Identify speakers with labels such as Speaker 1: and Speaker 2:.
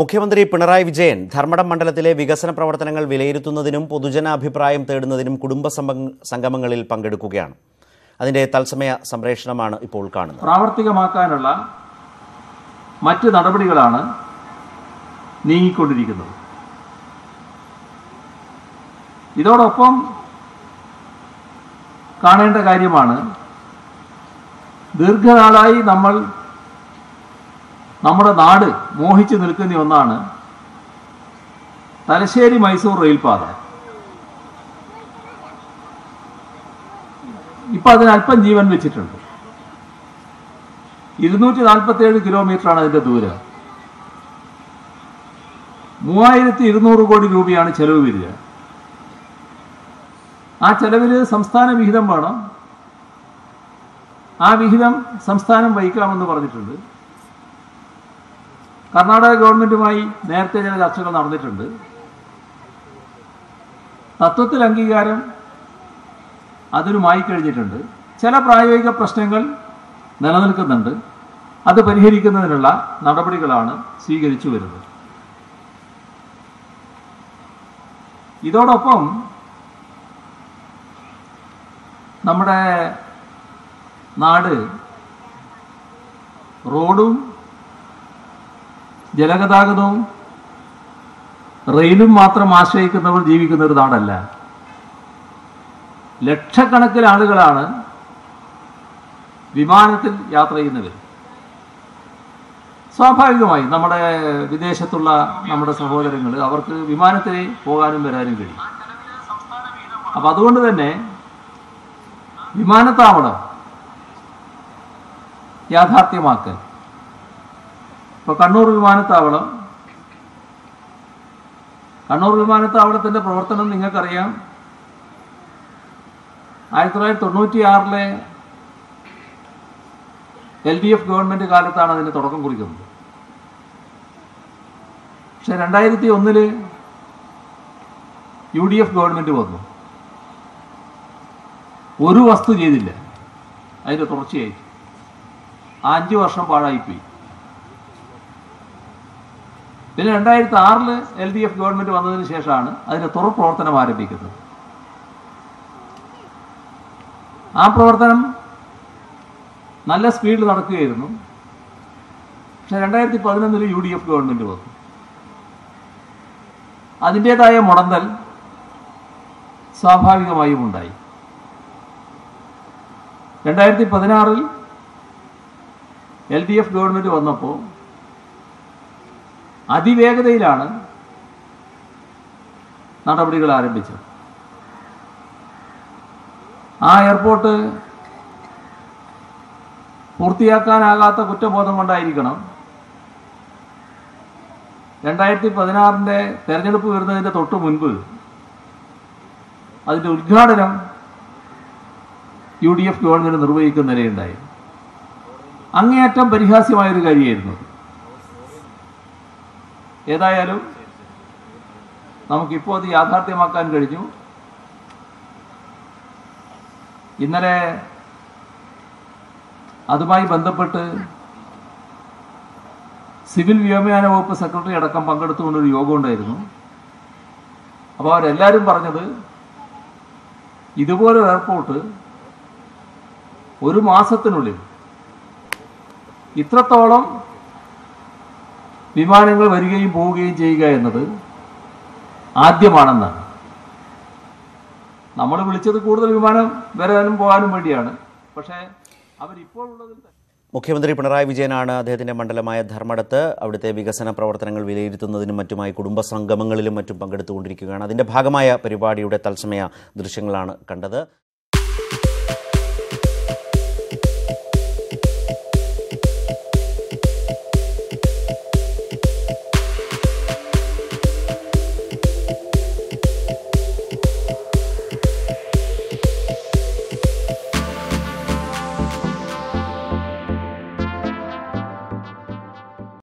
Speaker 1: മുഖ്യമന്ത്രി പിണറായി വിജയൻ ധർമ്മടം മണ്ഡലത്തിലെ വികസന പ്രവർത്തനങ്ങൾ വിലയിരുത്തുന്നതിനും പൊതുജനാഭിപ്രായം തേടുന്നതിനും കുടുംബ സംഗമങ്ങളിൽ പങ്കെടുക്കുകയാണ്. അതിന്റെ തത്സമയ സംപ്രേഷണമാണ് ഇപ്പോൾ കാണുന്നത്.
Speaker 2: പ്രാവർത്തികമാക്കാനുള്ള മറ്റ് നടപടികളാണ് നീങ്ങിക്കൊണ്ടിരിക്കുന്നത്. ഇതോടൊപ്പം കാണേണ്ട കാര്യമാണ് ദീർഘനാളായി നമ്മൾ നമ്മുടെ നാട് മോഹിച്ചു നിൽക്കുന്ന ഒന്നാണ് തലശ്ശേരി മൈസൂർ റെയിൽപാത. ഇപ്പൊ അതിന് അല്പം ജീവൻ വെച്ചിട്ടുണ്ട്. ഇരുന്നൂറ്റി ഏഴ് കിലോമീറ്ററാണ് അതിന്റെ ദൂരം. മൂവായിരത്തി ഇരുന്നൂറ് കോടി രൂപയാണ് ചെലവ് വരിക. ആ ചെലവിൽ സംസ്ഥാന വിഹിതം വേണം. ആ വിഹിതം സംസ്ഥാനം വഹിക്കാമെന്ന് പറഞ്ഞിട്ടുണ്ട്. കർണാടക ഗവൺമെന്റുമായി നേരത്തെ ചില ചർച്ചകൾ നടന്നിട്ടുണ്ട്. തത്വത്തിൽ അംഗീകാരം അതിനുമായി കഴിഞ്ഞിട്ടുണ്ട്. ചില പ്രായോഗിക പ്രശ്നങ്ങൾ നിലനിൽക്കുന്നുണ്ട്. അത് പരിഹരിക്കുന്നതിനുള്ള നടപടികളാണ് സ്വീകരിച്ചു വരുന്നത്. ഇതോടൊപ്പം നമ്മുടെ നാട് റോഡും ജലഗതാഗതവും റെയിലും മാത്രം ആശ്രയിക്കുന്നവർ ജീവിക്കുന്ന ഒരു നാടല്ല. ലക്ഷക്കണക്കിന് ആളുകളാണ് വിമാനത്തിൽ യാത്ര ചെയ്യുന്നവർ സ്വാഭാവികമായി നമ്മുടെ വിദേശത്തുള്ള നമ്മുടെ സഹോദരങ്ങൾ അവർക്ക് വിമാനത്തിൽ പോകാനും വരാനും കഴിയും. അപ്പം അതുകൊണ്ട് തന്നെ വിമാനത്താവളം യാഥാർത്ഥ്യമാക്കൽ ഇപ്പൊ കണ്ണൂർ വിമാനത്താവളം. കണ്ണൂർ വിമാനത്താവളത്തിന്റെ പ്രവർത്തനം നിങ്ങൾക്കറിയാം. ആയിരത്തി തൊള്ളായിരത്തി തൊണ്ണൂറ്റി ആറിലെ എൽ ഡി എഫ് ഗവൺമെന്റ് കാലത്താണ് അതിന് തുടക്കം കുറിക്കുന്നത്. പക്ഷെ രണ്ടായിരത്തി ഒന്നിൽ യു ഡി എഫ് ഗവൺമെന്റ് വന്നു. ഒരു വസ്തു ചെയ്തില്ല. അതിന്റെ തുടർച്ചയായി അഞ്ച് വർഷം പാഴായിപ്പോയി. പിന്നെ രണ്ടായിരത്തി ആറിൽ എൽ ഡി എഫ് ഗവൺമെന്റ് വന്നതിന് ശേഷമാണ് അതിന്റെ തുറ പ്രവർത്തനം ആരംഭിക്കുന്നത്. ആ പ്രവർത്തനം നല്ല സ്പീഡിൽ നടക്കുകയായിരുന്നു. പക്ഷെ രണ്ടായിരത്തി പതിനൊന്നിൽ യു ഡി എഫ് ഗവൺമെന്റ് വന്നു. അതിന്റെതായ മുടന്തൽ സ്വാഭാവികമായും ഉണ്ടായി. രണ്ടായിരത്തി പതിനാറിൽ എൽ ഡി എഫ് ഗവൺമെന്റ് വന്നപ്പോൾ അതിവേഗതയിലാണ് നടപടികൾ ആരംഭിച്ചത് ആ എയർപോർട്ട് പൂർത്തിയാക്കാനാകാത്ത കുറ്റബോധം കൊണ്ടായിരിക്കണം രണ്ടായിരത്തി പതിനാറിന്റെ തെരഞ്ഞെടുപ്പ് വരുന്നതിന്റെ തൊട്ട് മുൻപ് അതിന്റെ ഉദ്ഘാടനം യു ഡി എഫ് ഗവൺമെന്റ് നിർവഹിക്കുന്ന നിലയുണ്ടായി അങ്ങേയറ്റം പരിഹാസ്യമായൊരു കാര്യമായിരുന്നു. ഏതായാലും നമുക്കിപ്പോൾ അത് യാഥാർത്ഥ്യമാക്കാൻ കഴിഞ്ഞു. ഇന്നലെ അതുമായി ബന്ധപ്പെട്ട് സിവിൽ വ്യോമയാന വകുപ്പ് സെക്രട്ടറി അടക്കം പങ്കെടുത്തുകൊണ്ടൊരു യോഗം ഉണ്ടായിരുന്നു. അപ്പോൾ അവരെല്ലാവരും പറഞ്ഞത് ഇതുപോലൊരു എയർപോർട്ട് ഒരു മാസത്തിനുള്ളിൽ ഇത്രത്തോളം വിമാനങ്ങൾ വരികയും പോവുകയും ചെയ്യുക എന്നത് ആദ്യമാണെന്നാണ്. നമ്മൾ വിളിച്ചത് കൂടുതൽ വിമാനം വരാനും പോകാനും വേണ്ടിയാണ്. പക്ഷേ തന്നെ.
Speaker 1: മുഖ്യമന്ത്രി പിണറായി വിജയനാണ് അദ്ദേഹത്തിന്റെ മണ്ഡലമായ ധർമ്മടത്ത്. അവിടുത്തെ വികസന പ്രവർത്തനങ്ങൾ വിലയിരുത്തുന്നതിനും മറ്റുമായി കുടുംബ സംഗമങ്ങളിലും മറ്റും പങ്കെടുത്തുകൊണ്ടിരിക്കുകയാണ്. അതിന്റെ ഭാഗമായ പരിപാടിയുടെ തത്സമയ ദൃശ്യങ്ങളാണ് കണ്ടത്.